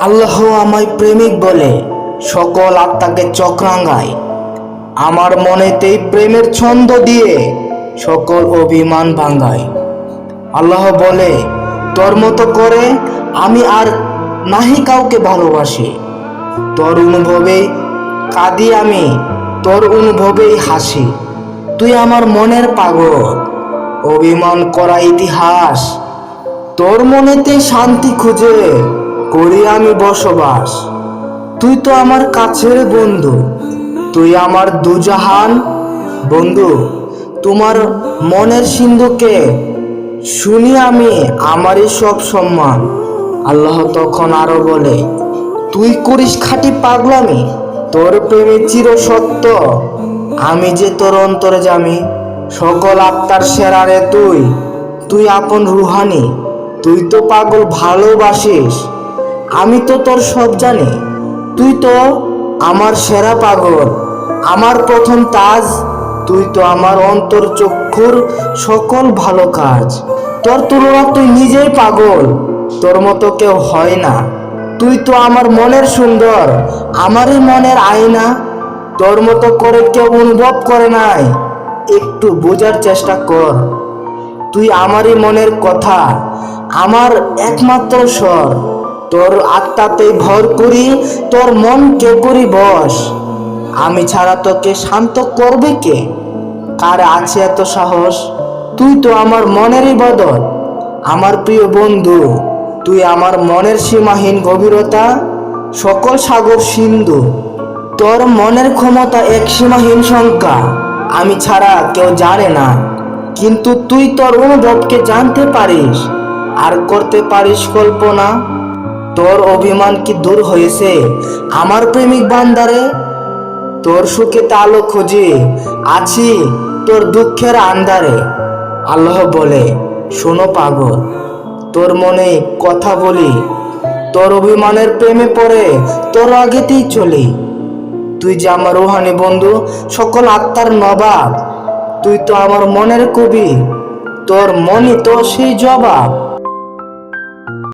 আল্লাহ আমায় প্রেমিক বলে, সকল আত্মাকে চক্রাঙ্গায় আমার মনেতেই প্রেমের ছন্দ দিয়ে সকল অভিমান ভাঙ্গায় আল্লাহ বলে, তোর মতো করে আমি আর নাহি কাউকে ভালোবাসি। তোর অনুভবেই কাঁদি আমি, তোর অনুভবেই হাসি। তুই আমার মনের পাগল। অভিমান করা ইতিহাস তোর মনেতে শান্তি খুঁজে করি আমি বসবাস। তুই তো আমার কাছের বন্ধু। তুই আমার দুজাহান বন্ধু। তোমার মনের সিন্ধুকে শুনি আমি আমারই সব সম্মান। আল্লাহ তখন আরও বলে, তুই করিস খাঁটি পাগলামি। তোর প্রেমে চির সত্য। আমি যে তোর অন্তরে জামি, সকল আত্মার সেরা রে তুই। তুই আপন রুহানি। তুই তো পাগল ভালোবাসিস। আমি তো তোর সব জানি। তুই তো আমার সেরা পাগল। আমার প্রথম তাজ, তুই তো আমার অন্তর চক্ষুর সকল ভালো কাজ। তোর তুলনা তুই নিজেই পাগল, তোর মতো কেউ হয় না। তুই তো আমার মনের সুন্দর, আমারই মনের আয়না। তোর মতো করে কেউ অনুভব করে নাই। একটু বোঝার চেষ্টা কর। তুই আমারই মনের কথা, আমার একমাত্র স্বর। তোর আত্মাতে ভর করি, তোর মন কে করি বস? আমি ছাড়া তোকে শান্ত করবে কে? কার আছে এত সাহস? তুই তো আমার মনেরই বদল। আমার প্রিয় বন্ধু, তুই আমার মনের সীমাহীন গভীরতা, সকল সাগর সিন্ধু। তোর মনের ক্ষমতা এক সীমাহীন সংখ্যা, আমি ছাড়া কেউ জানে না। কিন্তু তুই তোর অনুভবকে জানতে পারিস, আর করতে পারিস কল্পনা। তোর অভিমান কি দূর হয়েছে? আমার প্রেমিক বান্দারে, তোর সুখে আলো খুঁজি। আছি তোর দুঃখের আন্দারে আল্লাহ বলে, শোনো পাগল, তোর মনে কথা বলি। তোর অভিমানের প্রেমে পড়ে, তোর আগেতেই চলি। তুই যে আমার রুহানি বন্ধু, সকল আত্মার নবাব। তুই তো আমার মনের কবি। তোর মনই তো সেই জবাব।